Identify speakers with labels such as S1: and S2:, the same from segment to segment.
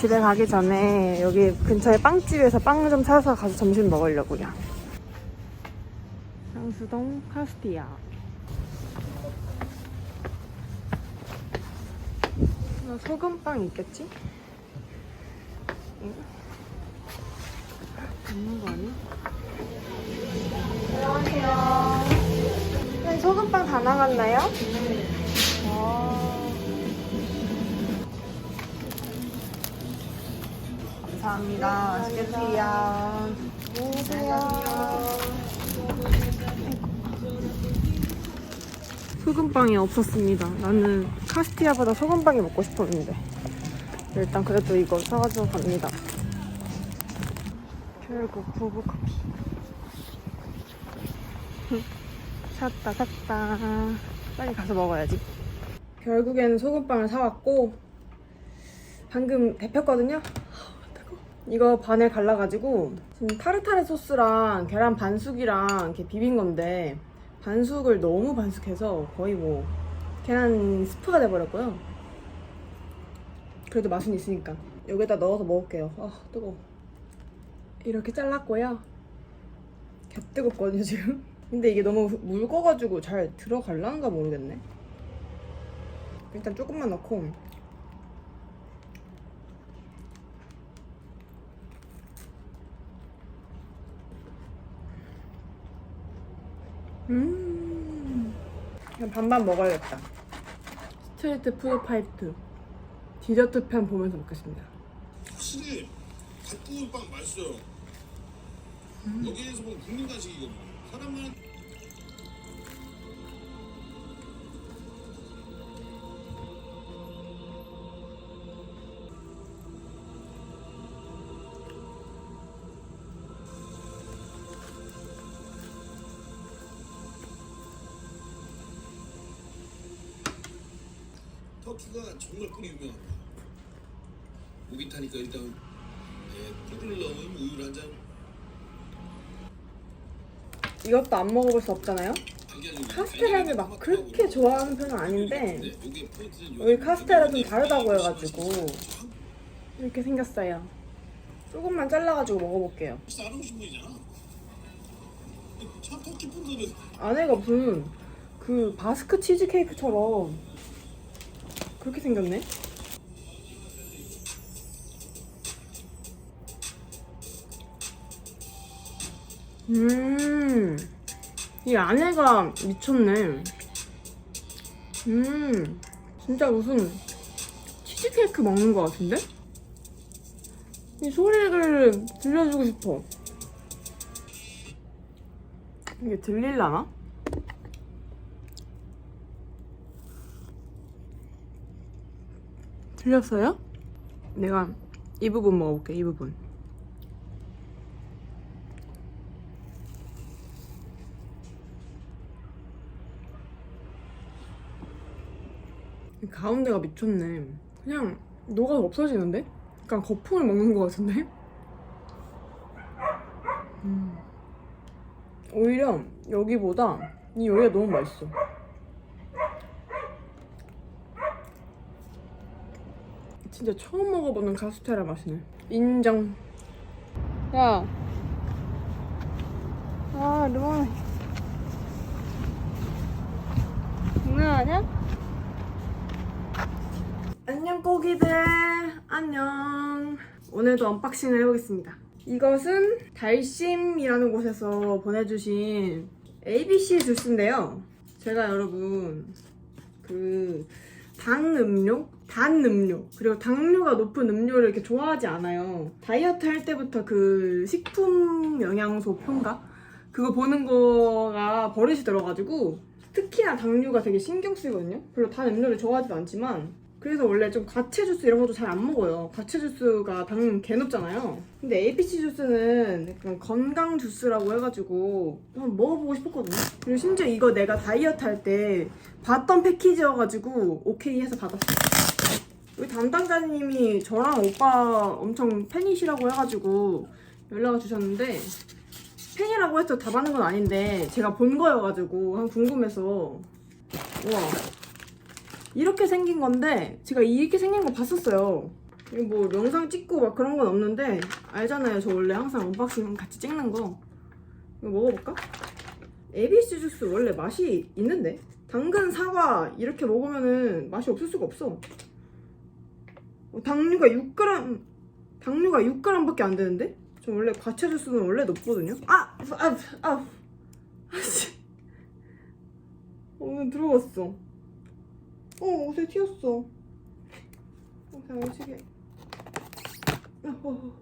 S1: 집에 가기 전에 여기 근처에 빵집에서 빵 좀 사서 가서 점심 먹으려고요. 향수동 카스티아. 어, 소금빵 있겠지? 응? 없는 거 아니야? 안녕하세요. 네, 소금빵 다 나갔나요? 네. 감사합니다. 맛있겠지요. 안녕하세요. 소금빵이 없었습니다. 나는 카스티아보다 소금빵이 먹고 싶었는데 일단 그래도 이거 사가지고 갑니다. 결국 부부 커피 샀다 샀다 빨리 가서 먹어야지. 결국에는 소금빵을 사왔고 방금 데폈거든요. 이거 반을 갈라가지고 지금 타르타르 소스랑 계란 반숙이랑 이렇게 비빈 건데 반숙을 너무 반숙해서 거의 뭐 계란 스프가 돼버렸고요. 그래도 맛은 있으니까 여기다 넣어서 먹을게요. 아 뜨거. 이렇게 잘랐고요. 개 뜨겁거든요 지금. 근데 이게 너무 묽어가지고 잘 들어갈란가 모르겠네. 일단 조금만 넣고 음. 그냥 반반 먹어야겠다. 스트레이트 푸드 파이트. 디저트 편 보면서 먹겠습니다.
S2: 확실히 갓 구운 빵 맛있어요. 여기에서 보면 국민 간식이거든요. 사람만 터키가 정말 꿀이 유명합니다. 목이 타니까 일단 네, 꿀을 넣은 우유를 한 잔.
S1: 이것도 안 먹어볼 수 없잖아요. 카스테라를 막 그렇게 좋아하는 편은 아닌데 여기 카스테라 좀 다르다고 해가지고 이렇게 생겼어요. 조금만 잘라가지고 먹어볼게요. 안에가 무슨 그 바스크 치즈 케이크처럼 그렇게 생겼네. 음, 이 안에가 미쳤네. 음, 진짜 무슨 치즈 케이크 먹는 것 같은데? 이 소리를 들려주고 싶어. 이게 들릴라나? 들렸어요? 내가 이 부분 먹어볼게, 이 부분. 이 가운데가 미쳤네. 그냥 녹아 없어지는데? 약간 거품을 먹는 것 같은데? 음. 오히려 여기보다 이 여기가 너무 맛있어. 진짜 처음 먹어보는 카스테라 맛이네. 인정. 야. 아, 루아. 장난 아니야? 안녕, 꼬기들. 안녕. 오늘도 언박싱을 해보겠습니다. 이것은 달심이라는 곳에서 보내주신 ABC 주스인데요. 제가 여러분, 그, 당 음료? 단 음료, 그리고 당류가 높은 음료를 이렇게 좋아하지 않아요. 다이어트 할 때부터 그 식품 영양소 표인가? 그거 보는 거가 버릇이 들어가지고 특히나 당류가 되게 신경 쓰이거든요. 별로 단 음료를 좋아하지도 않지만 그래서 원래 좀 과채 주스 이런 것도 잘 안 먹어요. 과채 주스가 당개 높잖아요. 근데 APC 주스는 약간 건강 주스라고 해가지고 한번 먹어보고 싶었거든요. 그리고 심지어 이거 내가 다이어트 할 때 봤던 패키지여가지고 오케이 해서 받았어. 우리 담당자님이 저랑 오빠 엄청 팬이시라고 해가지고 연락을 주셨는데 팬이라고 해서 다 받는 건 아닌데 제가 본 거여가지고 한 궁금해서 우와 이렇게 생긴 건데 제가 이렇게 생긴 거 봤었어요 이거 뭐 영상 찍고 막 그런 건 없는데 알잖아요. 저 원래 항상 언박싱 같이 찍는 거. 이거 먹어볼까? ABC 주스 원래 맛이 있는데 당근, 사과 이렇게 먹으면은 맛이 없을 수가 없어. 어, 당류가 6g 당류가 6g밖에 안 되는데? 저 원래 과채 주스는 원래 높거든요. 아, 아, 아, 아씨. 오늘 들어갔어. 어, 옷에 튀었어. 어, 그냥 시계. 아, 어.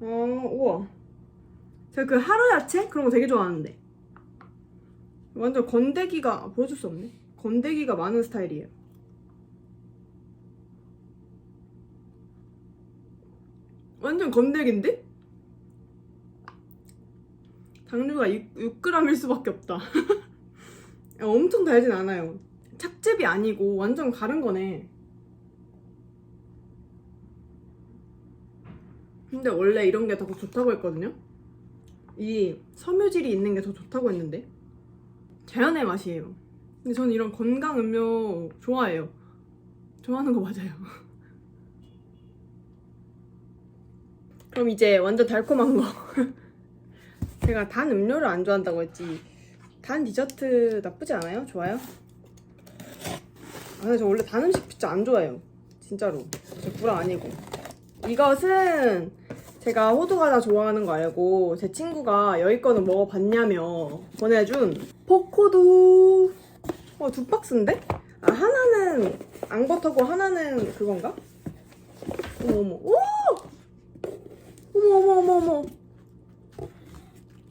S1: 어, 우와. 제가 그 하루 야채 그런 거 되게 좋아하는데. 완전 건더기가 아, 보여줄 수 없네. 건더기가 많은 스타일이에요. 완전 건더기인데? 당류가 6, 6g일 수밖에 없다. 엄청 달진 않아요. 착즙이 아니고 완전 가른 거네. 근데 원래 이런 게 더 좋다고 했거든요. 이 섬유질이 있는 게 더 좋다고 했는데 자연의 맛이에요. 근데 저는 이런 건강 음료 좋아해요. 좋아하는 거 맞아요. 그럼 이제 완전 달콤한 거. 제가 단 음료를 안 좋아한다고 했지. 단 디저트 나쁘지 않아요? 좋아요? 아, 저 원래 단 음식 진짜 안 좋아해요. 진짜로. 저 구라 아니고. 이것은 제가 호두 과자 좋아하는 거 알고 제 친구가 여기 거는 먹어봤냐며 보내준 포코두 어, 두 박스인데? 아 하나는 앙버터고 하나는 그건가? 어머 어머 오! 어머 어머 어머 어머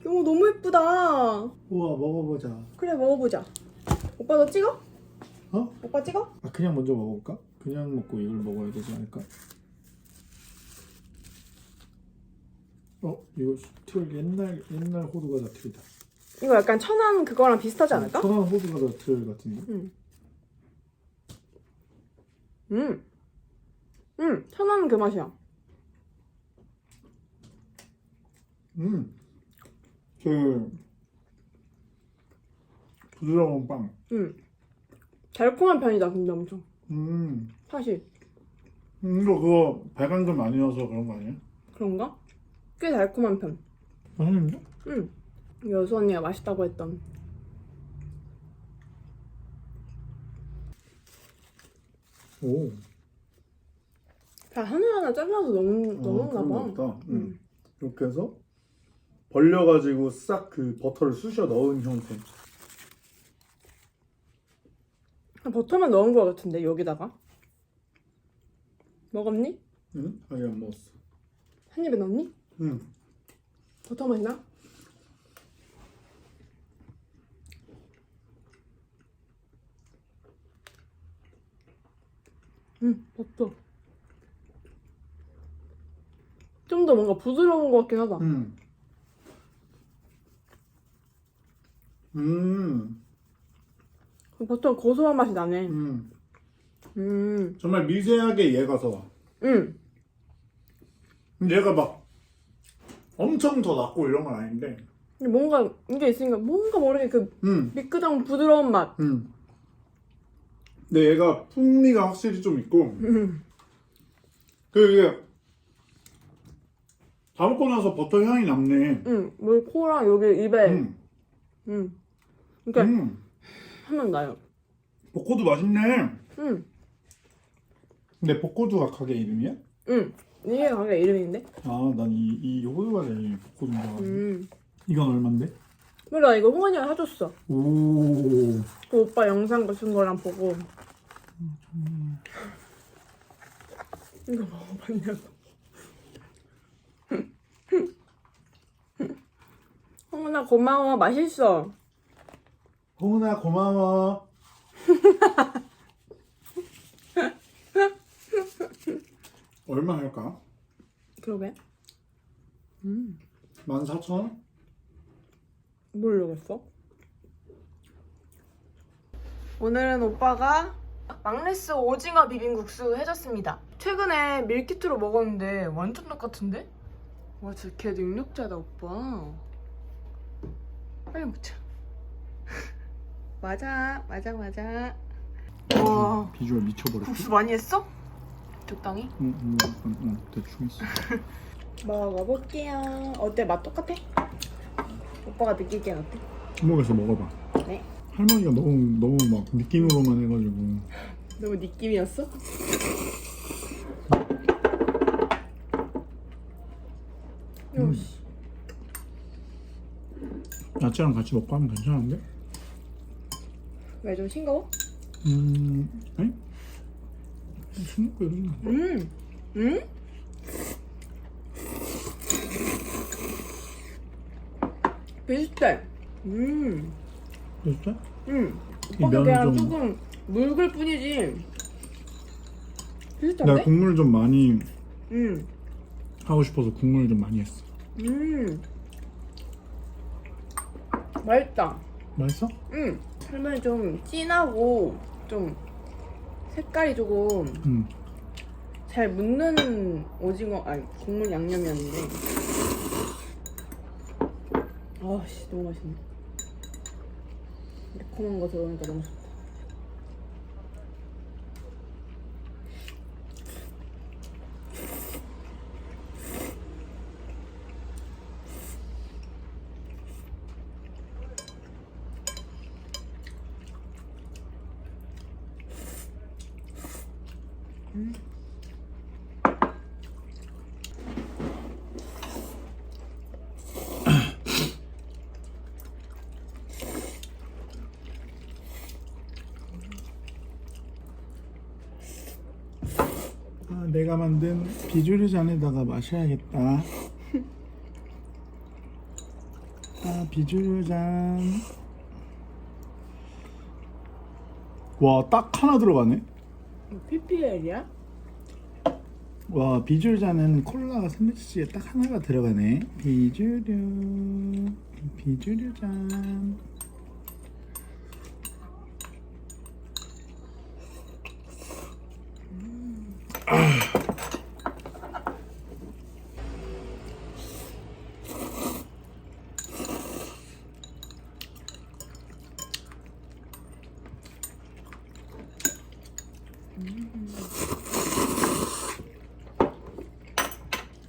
S1: 어머 너무 예쁘다
S3: 우와 먹어보자.
S1: 그래 먹어보자 오빠 너 찍어?
S3: 어?
S1: 오빠 찍어?
S3: 아 그냥 먼저 먹어볼까? 그냥 먹고 이걸 먹어야 되지 않을까? 어 이거 틀 옛날 옛날 호두과자 틀이다.
S1: 이거 약간 천안 그거랑 비슷하지 않을까?
S3: 천안 호두과자 틀 같은데.
S1: 음. 음, 천안 그 맛이야.
S3: 음. 그 부드러운 빵.
S1: 음. 달콤한 편이다, 근데 엄청.
S3: 음.
S1: 사실.
S3: 음, 이거 그거 발간점 아니어서 그런 거 아니야?
S1: 그런가? 꽤 달콤한 편.
S3: 맛있는데?
S1: 음. 여수 언니가 맛있다고 했던.
S3: 오.
S1: 다 하나하나 잘라서 넣, 넣었나
S3: 그런
S1: 봐.
S3: 거 같다. 음.
S1: 음.
S3: 이렇게 해서 벌려가지고 싹 그 버터를 쑤셔 넣은 형태.
S1: 버터만 넣은 거 같은데, 여기다가. 먹었니?
S3: 응? 아니 안 먹었어.
S1: 한 입에 넣었니?
S3: 응.
S1: 버터 맛이나? 음, 버터. 좀 더 뭔가 부드러운 것 같긴 하다.
S3: 음. 음.
S1: 버터 고소한 맛이 나네.
S3: 음.
S1: 음,
S3: 정말 미세하게 얘가 더.
S1: 음,
S3: 근데 얘가 막 엄청 더 낮고 이런 건 아닌데.
S1: 근데 뭔가 이게 있으니까 뭔가 모르게 그
S3: 음.
S1: 미끄덩 부드러운 맛.
S3: 음. 근데 얘가 풍미가 확실히 좀 있고.
S1: 음,
S3: 그 이게 다 먹고 나서 버터 향이 남네.
S1: 음, 물 코랑 여기 입에, 음,
S3: 음.
S1: 이렇게
S3: 음.
S1: 하면 나요.
S3: 볶고도 맛있네.
S1: 음,
S3: 근데 볶고두가 가게 이름이야?
S1: 음, 이게 가게 이름인데?
S3: 아, 난 이, 이 호두과자 이름이 볶고두인 줄 알았네.
S1: 음,
S3: 이건 얼만데?
S1: 몰라 이거 홍원이가 사줬어.
S3: 오.
S1: 그 오빠 영상 같은 거랑 보고 이거 먹어봤냐고 홍은아 고마워 맛있어
S3: 홍은아 고마워. 얼마 할까?
S1: 그러게 음
S3: 14,000원?
S1: 모르겠어 오늘은 오빠가 막레스 오징어 비빔국수 해줬습니다 최근에 밀키트로 먹었는데 완전 똑같은데? 와 진짜 걔 능력자다 오빠 빨리 먹자 맞아 맞아 맞아 와
S3: 비주얼 미쳐버렸어.
S1: 국수 많이 했어? 적당히?
S3: 응, 응, 응, 응, 대충 했어.
S1: 먹어볼게요. 어때? 맛 똑같아? 오빠가 느끼기엔 어때?
S3: 주먹에서 먹어봐.
S1: 네.
S3: 할머니가 너무 너무 막 느낌으로만 해가지고
S1: 너무 느낌이었어? 요시.
S3: 야채랑 같이 먹고 하면 괜찮은데?
S1: 왜 좀 싱거워?
S3: 음, 아니? 싱겁고 이러면
S1: 음, 음? 비슷해. 음,
S3: 진짜?
S1: 음.
S3: 이
S1: 오빠가
S3: 면은
S1: 그냥
S3: 좀-
S1: 조금 묽을 뿐이지. 비슷한데?
S3: 내가 국물 좀 많이
S1: 음,
S3: 하고 싶어서 국물 좀 많이 했어.
S1: 음. 맛있다.
S3: 맛있어?
S1: 음, 살면이 좀 진하고 좀 색깔이 조금
S3: 응.
S1: 잘 묻는 오징어 아니 국물 양념이었는데. 아씨 너무 맛있네. 매콤한 거 들어오니까 너무 좋다
S3: 내가 만든 비주류 잔에다가 마셔야겠다. 아, 비주류 잔. 와, 딱 하나 들어가네.
S1: PPL이야?
S3: 와, 비주류 잔에는 콜라가 300cc에 딱 하나가 들어가네. 비주류. 비주류 잔.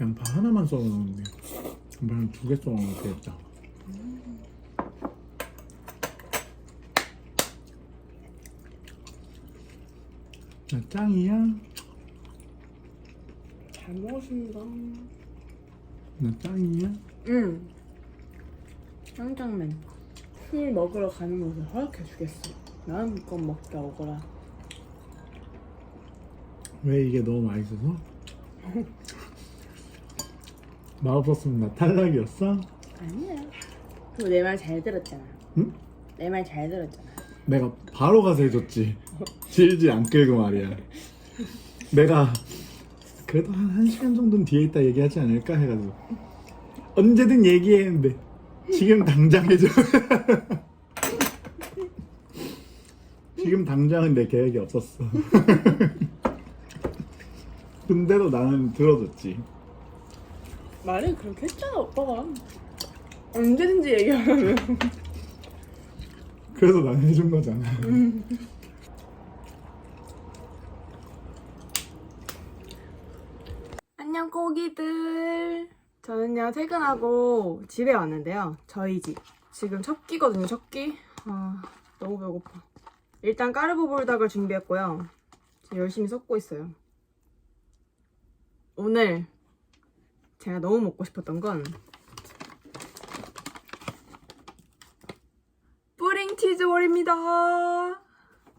S3: 양파 하나만 썰어 넣는데 양파는 두개 썰어 넣으면 되겠다. 나 짱이야.
S1: 잘 먹었습니다
S3: 나 짱이야.
S1: 응 짱짱맨 술 먹으러 가는 것을 허락해 주겠어 마음껏 먹게 오거라
S3: 왜 이게 너무 맛있어서? 맛없었으면 나 탈락이었어?
S1: 아니야 그리고 내 말 잘 들었잖아
S3: 응?
S1: 내 말 잘 들었잖아
S3: 내가 바로 가서 해줬지. 질질 안 끌고 말이야. 내가 그래도 한 1시간 정도는 뒤에 있다 얘기하지 않을까 해가지고 언제든 얘기했는데 지금 당장 해줘. 지금 당장은 내 계획이 없었어. 근데도 나는 들어줬지.
S1: 말을 그렇게 했잖아 오빠가 언제든지 얘기하면
S3: 그래서 난 해준 거잖아.
S1: 안녕 꼬기들. 저는요 퇴근하고 집에 왔는데요. 저희 집. 지금 첫 끼거든요 첫끼 아 너무 배고파. 일단 까르보 볼닭을 준비했고요. 열심히 섞고 있어요. 오늘 제가 너무 먹고 싶었던 건 뿌링 치즈볼입니다.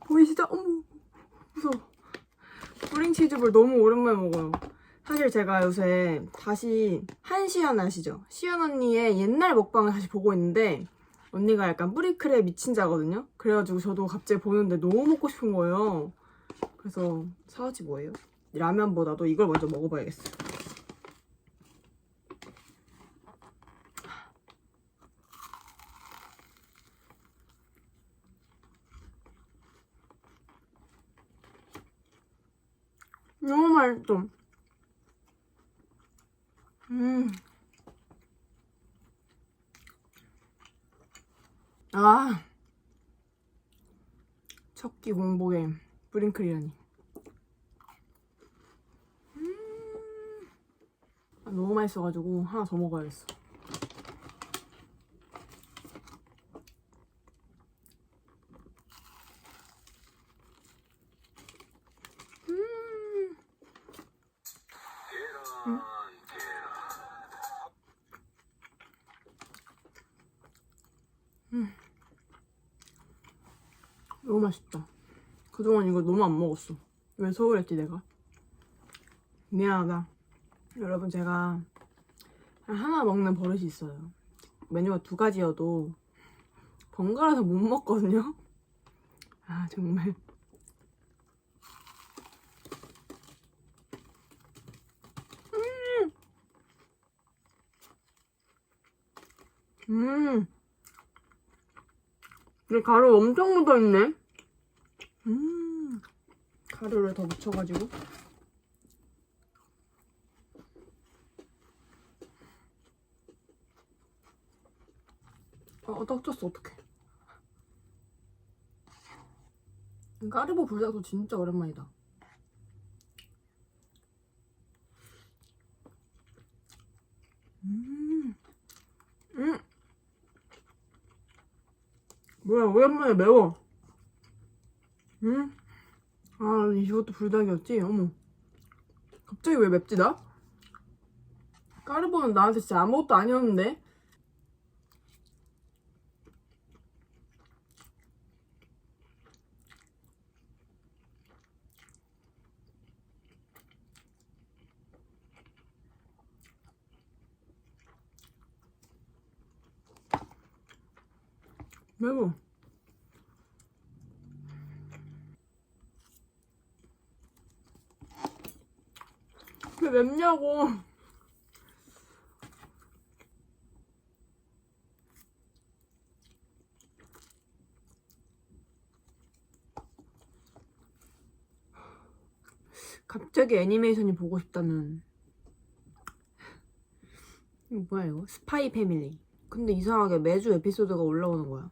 S1: 보이시죠? 어머 무서워. 뿌링 치즈볼 너무 오랜만에 먹어요 사실 제가 요새 다시 한시연 아시죠? 시연 언니의 옛날 먹방을 다시 보고 있는데 언니가 약간 뿌리크랩 미친 자거든요? 그래가지고 저도 갑자기 보는데 너무 먹고 싶은 거예요. 그래서 사왔지 뭐예요? 라면보다도 이걸 먼저 먹어봐야겠어. 너무 맛있어. 음. 아. 첫끼 공복에 브링클이라니. 음. 아, 너무 맛있어가지고 하나 더 먹어야겠어. 맛있다. 그동안 이거 너무 안 먹었어. 왜 소홀했지 내가? 미안하다. 여러분 제가 하나 먹는 버릇이 있어요. 메뉴가 두 가지여도 번갈아서 못 먹거든요. 아 정말. 음. 음. 이 가루 엄청 묻어있네. 음. 가루를 더 묻혀가지고. 아, 떡졌어, 어떡해. 까르보 불닭도 진짜 오랜만이다. 음. 음. 뭐야, 오랜만에 매워. 응? 아, 이것도 불닭이었지? 어머. 갑자기 왜 맵지, 나? 까르보는 나한테 진짜 아무것도 아니었는데? 매워. 맵냐고. 갑자기 애니메이션이 보고 싶다는. 뭐야 이거? 스파이 패밀리. 근데 이상하게 매주 에피소드가 올라오는 거야.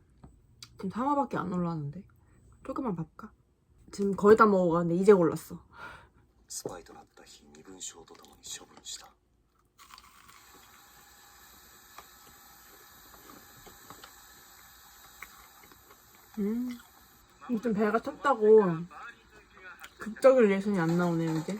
S1: 지금 3화밖에 안 올라왔는데? 조금만 봐볼까? 지금 거의 다 먹어가는데 이제 올랐어.
S4: 스파이더랍 った日身分証とともに処分した
S1: 음. 좀 배가 찼다고 극적인 리액션이 안 나오네요 이제